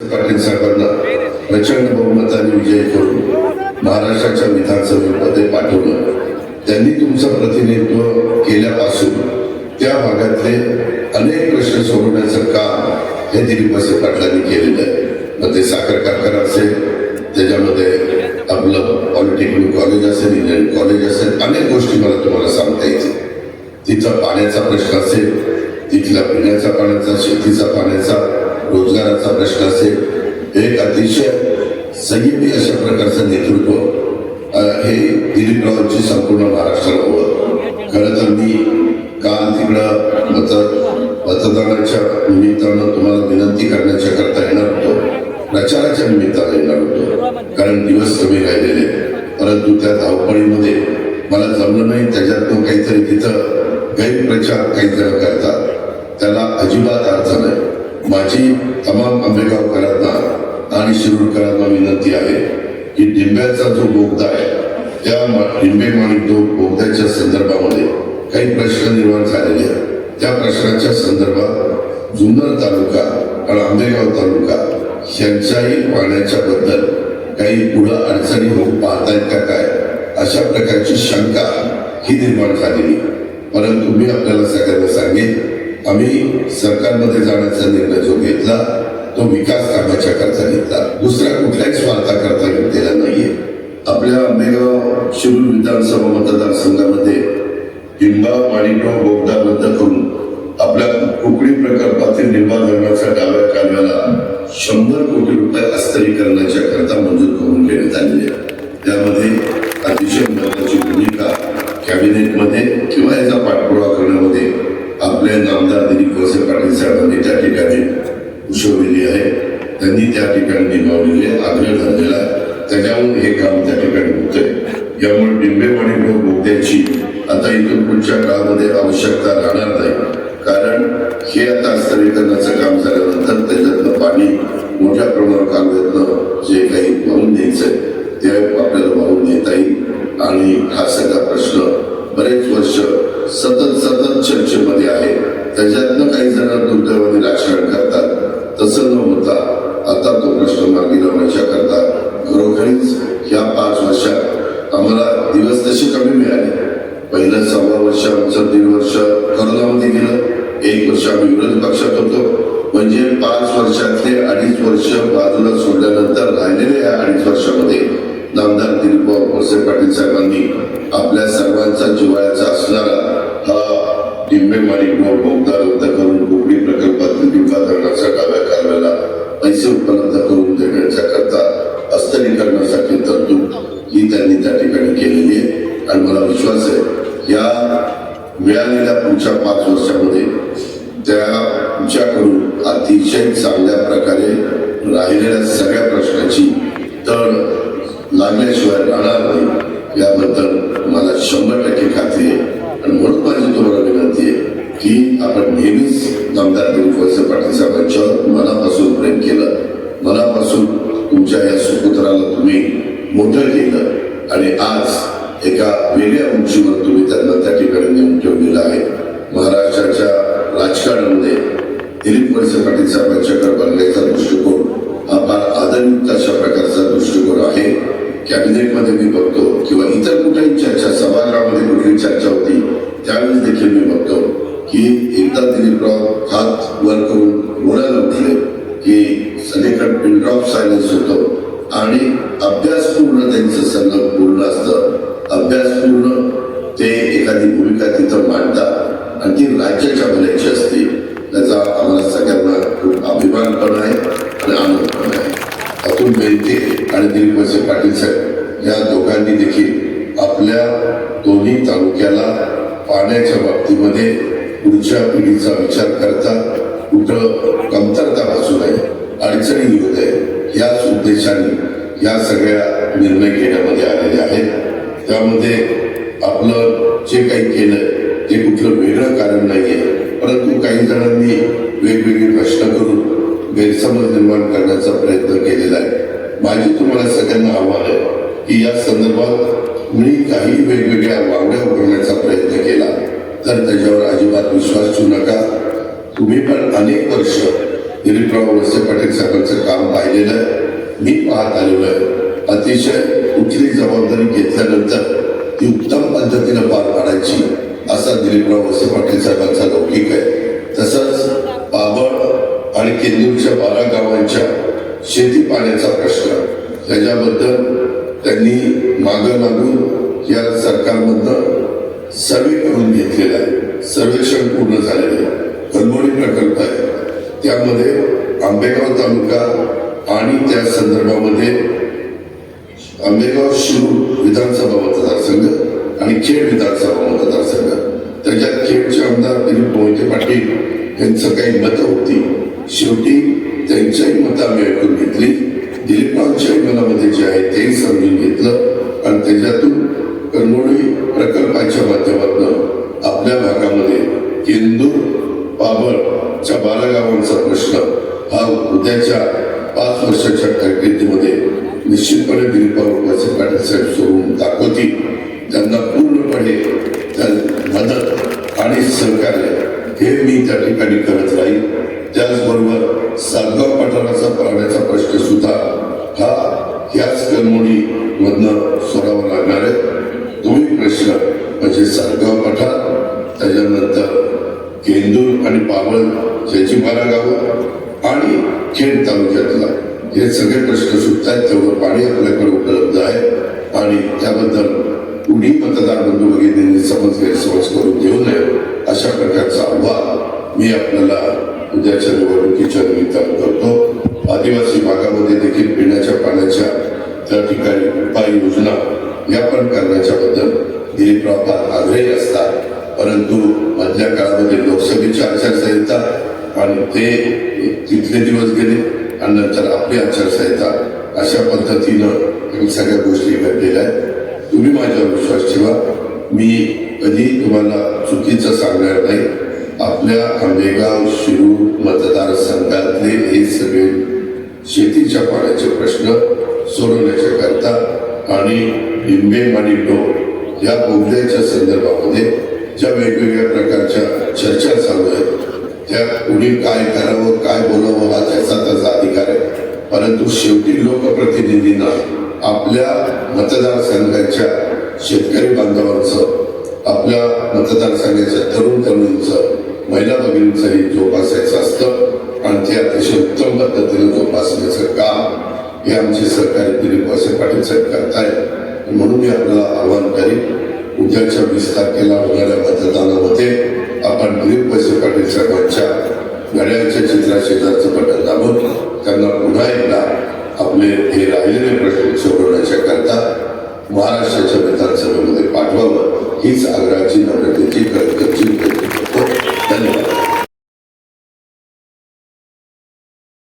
पाटील साहेबांना प्रचंड बहुमताने विजय करून महाराष्ट्राच्या विधानसभेमध्ये पाठवलं. त्यांनी तुमचं प्रतिनिधित्व केल्यापासून त्या भागातले अनेक प्रश्न सोडवण्याचं काम हे दिलीप वळसे पाटलांनी केलेलं आहे. मग ते साखर कारखाना असेल त्याच्यामध्ये आपलं पॉलिटेक्निक कॉलेज असेल इंजिनिअरिंग कॉलेज असेल अनेक गोष्टी मला तुम्हाला सांगता येतील. तिथं पाण्याचा प्रश्न असेल तिथल्या पिण्याचा पाण्याचा शेतीचा पाण्याचा रोजगाराचा प्रश्न असेल एक अतिशय संयमी अशा प्रकारचं नेतृत्व हे दिलीपरावांची संपूर्ण महाराष्ट्राला ओळख खरं तर मी काल तिकडं मत मतदानाच्या निमित्तानं तुम्हाला विनंती करण्याच्या करता येणार होतो. प्रचाराच्या निमित्तानं येणार होतो. कारण दिवस कमी राहिलेले परंतु त्या धावपळीमध्ये मला जमलं नाही. त्याच्यातून काहीतरी तिथं गैरप्रचार काही जण करतात. त्याला अजिबात अर्थ नाही. माझी तमाम आंबेगावकरांना आणि शिरूरकरांना विनंती आहे की डिंब्याचा जो बोगदा आहे त्या डिंबे माणिक बोगद्याच्या संदर्भामध्ये काही प्रश्न निर्माण झालेले आहेत. त्या प्रश्नाच्या संदर्भात जुन्नर तालुका आणि आंबेगाव तालुका यांच्याही पाण्याच्या बद्दल काही पुढं अडचणी होऊन पाहतायत का काय अशा प्रकारची शंका ही निर्माण झालेली परंतु मी आपल्याला सगळ्यांना सांगेन आम्ही सरकारमध्ये जाण्याचा निर्णय जो घेतला तो विकास कामाच्या करता घेतला. दुसऱ्या कुठल्याही स्वार्थाकरता घेतलेला नाहीये. आपल्या आंबेगाव शिरूर विधानसभा मतदारसंघामध्ये हिंबा माणिकराव बोगदा बंद करून आपल्या कोकणी प्रकल्पातील निंबा धरणाच्या डाव्या कालव्याला शंभर कोटी रुपये अस्तरीकरणाच्या करता मंजूर करून काम त्या ठिकाणी होतंय यामुळे डिंबेवाडी बोगद्याची आता इथून पुढच्या काळामध्ये आवश्यकता राहणार नाही. कारण हे आता हस्तांतरीकरणाचं काम झाल्यानंतर त्याच्यातलं पाणी मोठ्या प्रमाणात कालव्यातनं जे काही वाहून द्यायचं ते आपल्याला वाहून देता येईल. आणि हा आम्हाला दिवस तसे कमी मिळाले. पहिलं सव्वा वर्ष आमचं दीड वर्ष करोनामध्ये गेलं. एक वर्ष आम्ही विरोधी पक्षात होतो म्हणजे पाच वर्षातले अडीच वर्ष बाजूला सोडल्यानंतर राहिलेल्या या अडीच वर्षामध्ये नामदार दिलीप वळसे पाटील साहेबांनी आपल्या सर्वांचा जिव्हाळ्याचा असणारा हा टिंबे माणिक बोगदा विश्वास आहे. या मिळालेल्या पुढच्या पाच वर्षामध्ये त्या तुमच्याकडून अतिशय चांगल्या प्रकारे राहिलेल्या सगळ्या प्रश्नाची तळ लागल्याशिवाय राहणार नाही. याबद्दल मला शंभर टक्के खात्री आहे. आणि म्हणून माझी तुम्हाला विनंती आहे की आपण नेहमीच नामदार दिलीप पाटील साहेबांच्यावर मनापासून प्रेम केलं. मनापासून तुमच्या या सुपुत्राला तुम्ही मोठं केलं वेगळ्या उंचीवर तुम्ही त्यांना त्या ठिकाणी नेऊन ठेवलेलं आहे. महाराष्ट्राच्या राजकारणामध्ये दिलीप वळसे पाटील साहेबांच्याकडे बघण्याचा दृष्टिकोन हा फार आदरयुक्त अशा प्रकारचा दृष्टिकोन आहे. कॅबिनेटमध्ये मी बघतो किंवा इतर कुठेही चर्चा सभागृहामध्ये कुठली चर्चा होती त्यावेळेस देखील मी बघतो की एकदा दिलीपराव हात वर करून बोलायला उठले की सगळीकडे पिन ड्रॉप सायलेन्स होतो आणि अभ्यासपूर्ण त्यांचं सगळं पूर्ण असतं. अभ्यासपूर्ण ते एखादी भूमिका तिथं मांडतात. आणि ती राज्याच्या भल्याची असते. त्याचा आम्हाला सगळ्यांना खूप अभिमान पण आहे आणि आनंद पण आहे. अतुल बेनके आणि दिलीप वसे पाटील साहेब या दोघांनी देखील आपल्या दोन्ही तालुक्याला पाण्याच्या बाबतीमध्ये पुढच्या पिढीचा विचार करता कुठं कमतरता भासू नये अडचणी येऊ नये. याच उद्देशाने या सगळ्या निर्णय घेण्यामध्ये आलेले आहेत. त्यामध्ये आपलं जे काही केलं ते कुठलं वेगळं कारण नाही आहे परंतु काही जणांनी वेगवेगळे प्रश्न करून गैरसमज निर्माण करण्याचा प्रयत्न केलेला आहे. माझी तुम्हाला सगळ्यांना आव्हान आहे की या संदर्भात मी काही वेगवेगळ्या वावड्या उघडण्याचा प्रयत्न केला. तर त्याच्यावर अजिबात विश्वास ठेवू नका. तुम्ही पण अनेक वर्ष दिलीपराव वळसे पाटील साहेबांचं काम पाहिलेलं आहे. मी पाहत आलेलो आहे. अतिशय कुठली जबाबदारी घेतल्यानंतर ती उत्तम पद्धतीनं पार पाडायची असा दिलीपराव वसे पाटील साहेबांचा लौकिक आहे. तसंच बाबळ आणि केंदूरच्या बारा गावांच्या शेती पाण्याचा प्रश्न त्याच्याबद्दल त्यांनी मागं लागून या सरकारमधनं सर्वे करून घेतलेला आहे. सर्वेक्षण पूर्ण झालेलं आहे. कलमोडी प्रकल्प आहे. त्यामध्ये आंबेगाव तालुका आणि त्या संदर्भामध्ये आंबेगाव शिरूर विधानसभा मतदारसंघ आणि खेड विधानसभा मतदारसंघ. त्याच्यात खेडचे आमदार दिलीप मोहिते पाटील यांचं काही मतं होती शेवटी त्यांच्याही मतं आम्ही ऐकून घेतली. दिलीपांच्याही मनामध्ये जे आहे तेही समजून घेतलं आणि त्याच्यातून कणमोडी प्रकल्पाच्या माध्यमातून आपल्या भागामध्ये केंदूर पाबळच्या बारा गावांचा प्रश्न हा उद्याच्या पाच वर्षाच्या कारकिर्दीमध्ये निश्चितपणे दिलीपराव वळसे पाटील साहेब सोडून दाखवतील. त्यांना पूर्णपणे त्या मदत आणि सहकार्य हे मी त्या ठिकाणी करत राहील. त्याचबरोबर सातगाव पठाराचा पाण्याचा प्रश्न सुद्धा हा ह्याच कलमोडी मधनं सोडावा लागणार आहे. तोही प्रश्न म्हणजे सातगाव पठार त्याच्यानंतर केंदूर आणि पावळ ज्याची बारा गावं आणि खेड तालुक्यातला. हे सगळे प्रश्न सुटतात तेवढं पाणी आपल्याकडे उपलब्ध आहे आणि त्याबद्दल कुणी मतदार बंधू भगिनींनी समज गैरसमज करून देऊ नये अशा प्रकारचा आव्हान मी आपल्याला उद्याच्या निवडणुकीच्या निमित्तानं करतो. आदिवासी भागामध्ये देखील पिण्याच्या पाण्याच्या त्या ठिकाणी उपाययोजना या पण करण्याच्या बद्दल दिलीपराव फार आग्रही असतात. परंतु मधल्या काळामध्ये लोकसभेची आचारसंहिता आणि ते तिथले दिवस गेले. आणि नंतर आपली आचारसंहिता अशा पद्धतीनं सगळ्या गोष्टी घडलेल्या आहेत. तुम्ही माझ्यावर विश्वास ठेवा. मी कधी तुम्हाला चुकीचं सांगणार नाही. आपल्या आंबेगाव शिरूर मतदारसंघातले हे सगळे शेतीच्या पाण्याचे प्रश्न सोडवण्याच्या करता आणि लिंबे आणि डोक या बोगद्याच्या संदर्भामध्ये ज्या वेगवेगळ्या प्रकारच्या चर्चा चालू आहेत त्या कुणी काय करावं शेवटी लोकप्रतिनिधींना आपल्या मतदारसंघाच्या शेतकरी बांधवांचं आपल्या मतदारसंघाच्या तरुण तरुणींचं महिला भगिनींचंही जोपासायचं असतं. आणि ते अतिशय उत्तम पद्धतीने जोपासण्याचं काम हे आमचे सहकारी दिलीप वासे पाटील साहेब करतायत. म्हणून मी आपल्याला आवाहन करीन उद्याच्या वीस तारखेला होणाऱ्या मतदानामध्ये आपण दिलीप वळसे पाटील साहेबांच्या घड्याळच्या चित्रा शेजारचं बटन दाबून त्यांना पुन्हा हीच आग्रहाची नम्रतेची खरखर